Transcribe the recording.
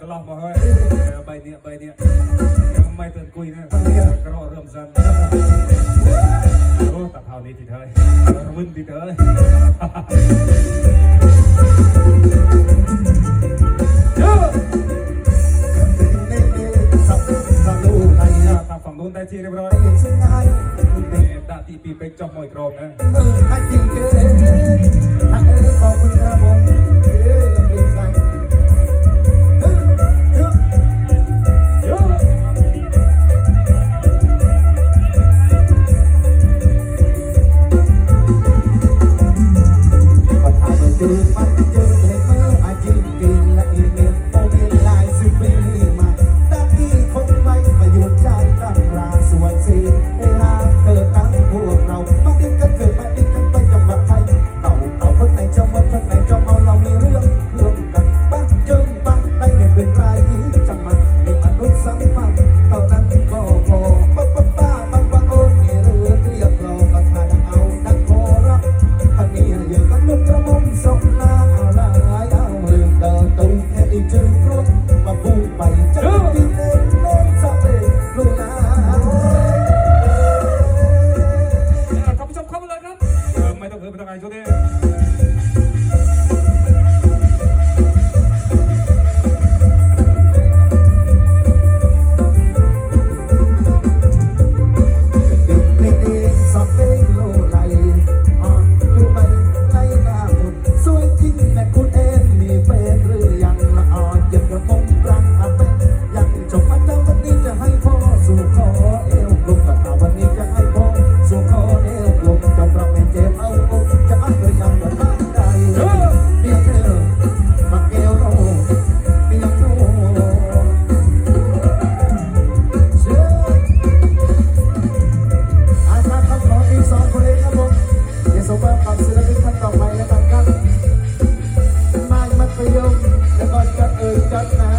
กระลอกมาให้ใบเนี้ยใบเนี้ยยังไม่เตือนกุยนะกระรเริ่มสั่นโอ้ตัเท่านี้ทีเถอะมึนทีเถอะ บุณได้ทีเรียบร้อย เสียดยตาตีปีเป็กจอบมวยกรอบนะเห้จริงเจอถ้าเออขอบคุณครับมือได้เจ้าเจ้านจอ 内緒です ศิลปินท่ต่อไปแล้วกันครับมากมัธยมแล้วก็จะเอ่ยจัดนะ